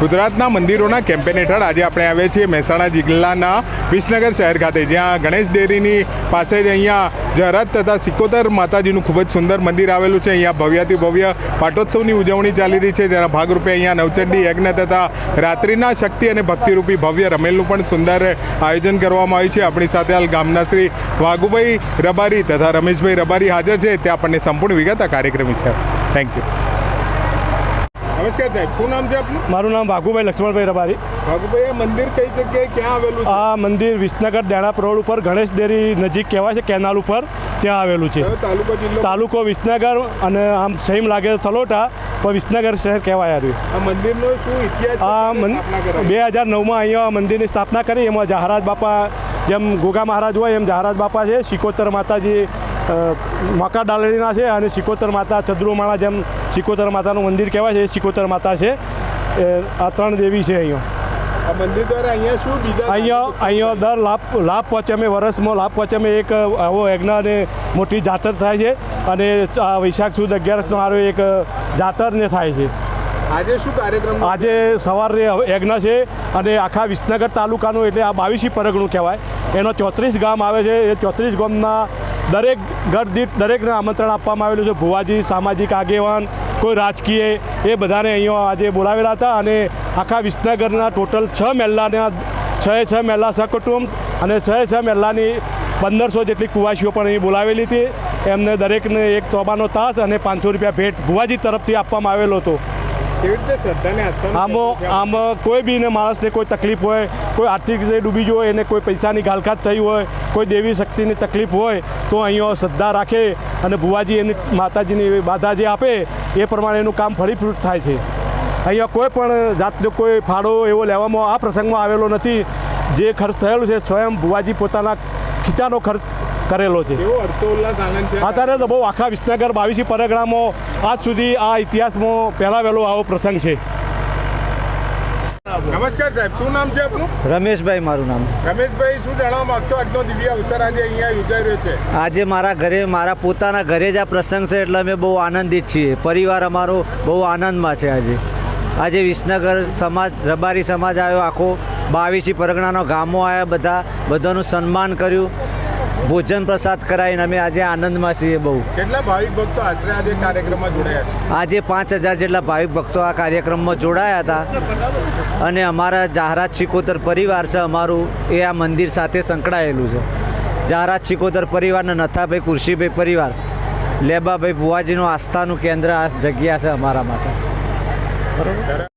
ગુજરાતના મંદિરોના કેમ્પેન હેઠળ આજે આપણે આવ્યા છીએ મહેસાણા જિલ્લાના વિસનગર શહેર ખાતે, જ્યાં ગણેશ ડેરીની પાસે જ અહીંયા જહરત તથા સિકોતર માતાજીનું ખૂબ જ સુંદર મંદિર આવેલું છે. અહીંયા ભવ્યાતિ ભવ્ય પાટોત્સવની ઉજવણી ચાલી રહી છે, જેના ભાગરૂપે અહીંયા નવચંડી યજ્ઞ તથા રાત્રિના શક્તિ અને ભક્તિરૂપી ભવ્ય રમેલનું પણ સુંદર આયોજન કરવામાં આવ્યું છે. આપણી સાથે હાલ ગામના શ્રી વાઘુભાઈ રબારી તથા રમેશભાઈ રબારી હાજર છે. તે આપણને સંપૂર્ણ વિગત આ કાર્યક્રમ છે થેન્ક યુ નમસ્કાર સાહેબ શું નામ છે આપનું? મારું નામ ભાગુભાઈ લક્ષ્મણભાઈ રબારી. ભાગુભાઈ આ મંદિર કઈ જગ્યાએ ક્યાં આવેલું છે? આ મંદિર વિસનગર દેણાપ રોડ ઉપર ગણેશ ડેરી નજીક કહેવાય છે કેનાલ ઉપર ત્યાં આવેલું છે. તાલુકો જિલ્લો? તાલુકો વિસનગર અને આમ સેમ લાગે તલોટા પણ વિસનગર શહેર કહેવાય આવ્યું આ મંદિરનો શું ઇતિહાસ આ? બે હજાર નવમાં અહીંયા મંદિરની સ્થાપના કરી એમાં જહારાજ બાપા જેમ ગોગા મહારાજ હોય એમ જહારાજ બાપા છે શિકોતર માતાજી મકા ડાલડીના છે અને શિકોતર માતા ચદ્રુમાળા જેમ શિકોતર માતાનું મંદિર કહેવાય છે ચિકોતર માતા છે. આ ત્રણ દેવી છે અહીંયા. આ મંદિર દ્વારા અહીંયા શું બીજા અહીંયા અહીંયા દર લાભ લાભ પંચમે વર્ષમાં લાભ પંચમે એક આવો યજ્ઞ અને મોટી જાતર થાય છે અને આ વૈશાખ સુદ અગિયારસનો આરો એક જાતરને થાય છે. આજે શું કાર્યક્રમ આજે સવારે યજ્ઞ છે અને આખા વિસનગર તાલુકાનું એટલે આ બાવીસી પરગણું કહેવાય. એનો ચોત્રીસ ગામ આવે છે. એ ચોત્રીસ ગામના દરેક ઘર દીઠ દરેકને આમંત્રણ આપવામાં આવેલું છે. ભુવાજી, સામાજિક આગેવાન, કોઈ રાજકીય, એ બધાને અહીંયા આજે બોલાવેલા હતા અને આખા વિસનગરના ટોટલ છ મહેલાના, છ છ મહેલા સહકુટુંબ અને છ છ મહેલાની પંદરસો જેટલી કુવાસીઓ પણ અહીં બોલાવેલી હતી. એમને દરેકને એક તોબાનો તાસ અને પાંચસો રૂપિયા ભેટ ભુવાજી તરફથી આપવામાં આવેલો હતો. કેવી રીતે શ્રદ્ધાને આસ્થાનું આમાં આમ કોઈ બીને માણસને કોઈ તકલીફ હોય કોઈ આર્થિક રીતે ડૂબી ગયો હોય એને કોઈ પૈસાની ગાલખાત થઈ હોય કોઈ દેવી શક્તિની તકલીફ હોય તો અહીંયા શ્રદ્ધા રાખે અને ભુવાજી એની માતાજીની એવી બાધા જે આપે એ પ્રમાણે એનું કામ ફળીફૂટ થાય છે. અહીંયા કોઈ પણ જાતનો કોઈ ફાળો એવો લેવામાં આ પ્રસંગમાં આવેલો નથી. જે ખર્ચ થયેલો છે સ્વયં ભુવાજી પોતાના ખીચાનો ખર્ચ કરેલો છે. અત્યારે તો બહુ આખા વિસનગર બાવીસી પરગણામાં આજ સુધી આ ઇતિહાસમાં પહેલા વહેલો આવો પ્રસંગ છે. નમસ્કાર સાહેબ શું નામ છે આપનું? રમેશભાઈ મારું નામ. રમેશભાઈ શું જણાવવા માંગશો? આજનો દિવ્ય અવસર આજે અહીંયા યોજાઈ રહ્યો છે. આજે મારા ઘરે મારા પોતાના ઘરે જ આ પ્રસંગ છે એટલે અમે બહુ આનંદિત છીએ. પરિવાર અમારો બહુ આનંદમાં છે આજે. આજે વિસનગર સમાજ રબારી સમાજ આવ્યો આખો બાવીસી પરગણાનો ગામો આવ્યા બધા બધાનું સન્માન કર્યું. ભોજન પ્રસાદ કરાવીને અમે આજે આનંદમાં છીએ બહુ. કેટલા ભાવિક ભક્તો આશરે આજે કાર્યક્રમમાં જોડાયા છે? આજે પાંચ હજાર જેટલા ભાવિક ભક્તો આ કાર્યક્રમમાં જોડાયા હતા. અને અમારા જાહરાત શિકોતર પરિવાર છે અમારું એ આ મંદિર સાથે સંકળાયેલું છે. જાહરાત શિકોતર પરિવારના નથાભાઈ કુરશીભાઈ પરિવાર લેબાભાઈ ભુવાજીનું આસ્થાનું કેન્દ્ર આ જગ્યા છે અમારા માટે. બરોબર.